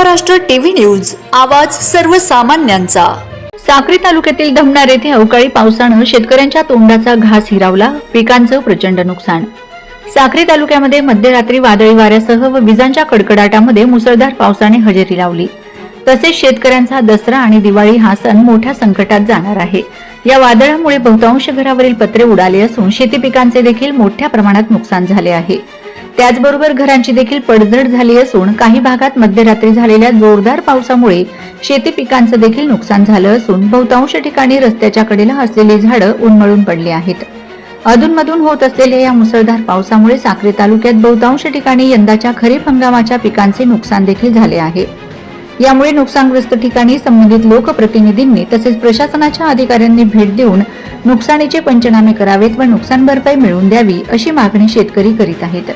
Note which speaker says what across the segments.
Speaker 1: Maharashtra TV news आवाज सर्वसामान्यांचा.
Speaker 2: साक्री तालुक्यातील धमणार येथे अवकाळी पावसानं शेतकऱ्यांच्या तोंडाचा घास हिरावला पिकांचं प्रचंड नुकसान. साक्री तालुक्यामध्ये मध्यरात्री वादळी वाऱ्यासह व विजांच्या कडकडाटामध्ये मुसळधार पावसाने हजेरी लावली. तसेच शेतकऱ्यांचा दसरा आणि दिवाळी हा सण मोठ्या संकटात जाणार आहे. या वादळामुळे बहुतांश घरावरील पत्रे उडाले असून शेती पिकांचे देखील मोठ्या प्रमाणात नुकसान झाले आहे. त्याचबरोबर घरांची देखील पडझड झाली असून काही भागात मध्यरात्री झालेल्या जोरदार पावसामुळे शेती पिकांचं देखील नुकसान झालं असून बहुतांश ठिकाणी रस्त्याच्या कडेला असलेली झाडं उन्मळून पडली आहेत. अधूनमधून होत असलेल्या या मुसळधार पावसामुळे साक्री तालुक्यात बहुतांश ठिकाणी यंदाच्या खरीप हंगामाच्या पिकांचे नुकसान देखील झाले आहे. यामुळे नुकसानग्रस्त ठिकाणी संबंधित लोकप्रतिनिधींनी तसेच प्रशासनाच्या अधिकाऱ्यांनी भेट देऊन नुकसानीचे पंचनामे करावेत व नुकसान भरपाई मिळवून द्यावी अशी मागणी शेतकरी करीत आहेत.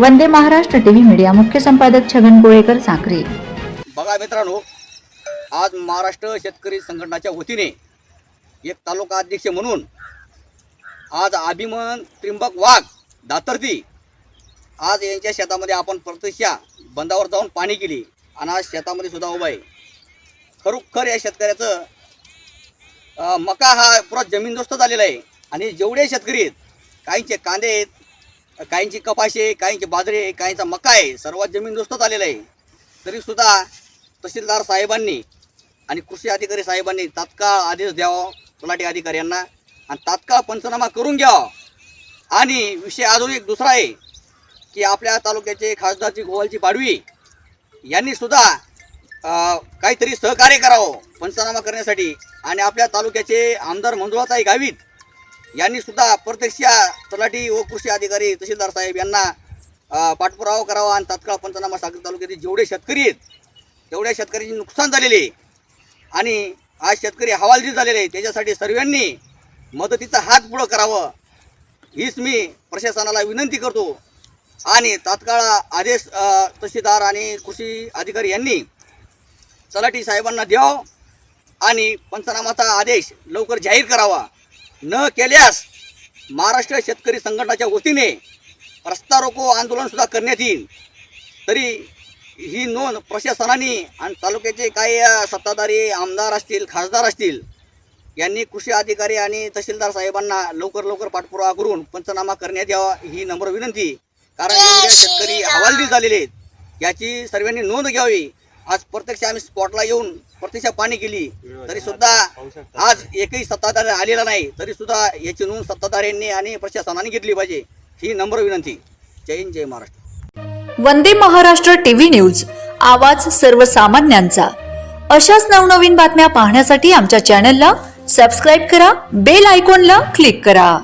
Speaker 2: वंदे महाराष्ट्र टीव्ही मीडिया मुख्य संपादक छगन कोळेकर साखरे.
Speaker 3: बघा मित्रांनो आज महाराष्ट्र शेतकरी संघटनाच्या वतीने एक तालुका अध्यक्ष म्हणून आज अभिमन त्रिंबक वाघ दातर्ती आज यांच्या शेतामध्ये आपण प्रत्यक्ष बंदावर जाऊन पाणी केली आणि आज शेतामध्ये सुद्धा उभा आहे. खरोखर या शेतकऱ्याचं मका हा पुरा जमीनदोस्त झालेला आहे. आणि जेवढे शेतकरी आहेत काहींचे कांदे आहेत काहींची कपाशी आहे काहींची बाजरी आहे काहींचा मका आहे सर्वात जमीन जमीनदोस्त आलेला आहे. तरीसुद्धा तहसीलदार साहेबांनी आणि कृषी अधिकारी साहेबांनी तात्काळ आदेश द्यावा तलाठी अधिकाऱ्यांना आणि तात्काळ पंचनामा करून घ्यावा. आणि विषय अजून एक दुसरा आहे की आपल्या तालुक्याचे खासदारची गोवालची पाडवी यांनीसुद्धा काहीतरी सहकार्य करावं पंचनामा करण्यासाठी. आणि आपल्या तालुक्याचे आमदार मंजुळाताई गावित यांनी सुद्धा प्रत्यक्ष तलाठी व कृषी अधिकारी तहसीलदार साहेब यांना पाठपुरावा करावा आणि तात्काळ पंचनामा साखर तालुक्यातील जेवढे शेतकरी आहेत तेवढ्या शेतकऱ्यांचे नुकसान झालेले आणि आज शेतकरी हवालदिल झालेले आहे त्याच्यासाठी सर्वांनी मदतीचा हात पुढं करावं. हीच मी प्रशासनाला विनंती करतो. आणि तात्काळ आदेश तहसीलदार आणि कृषी अधिकारी यांनी तलाठी साहेबांना द्यावं आणि पंचनामाचा आदेश लवकर जाहीर करावा. न केल्यास महाराष्ट्र शेतकरी संघटनाच्या वतीने रस्ता रोको आंदोलनसुद्धा करण्यात येईल. तरी ही नोंद प्रशासनाने आणि तालुक्याचे काही सत्ताधारी आमदार असतील खासदार असतील यांनी कृषी अधिकारी आणि तहसीलदार साहेबांना लवकर लवकर पाठपुरावा करून पंचनामा करण्यात यावा ही नम्र विनंती. कारण शेतकरी हवालदिल झालेले आहेत. याची सर्वांनी नोंद घ्यावी. आज प्रत्यक्ष आम्ही स्पॉटला येऊन प्रत्यक्ष पाणी केली तरी सुद्धा आज एकही सत्ताधारी आलेला नाही तरी सुद्धा याची नोंद सत्ताधाऱ्यांनी आणि प्रशासनाने घेतली पाहिजे ही नम्र विनंती. जय हिंद जय महाराष्ट्र.
Speaker 1: वंदे महाराष्ट्र टीव्ही न्यूज आवाज सर्वसामान्यांचा. अशाच नवनवीन बातम्या पाहण्यासाठी आमच्या चॅनलला सबस्क्राईब करा बेल आयकॉनला क्लिक करा.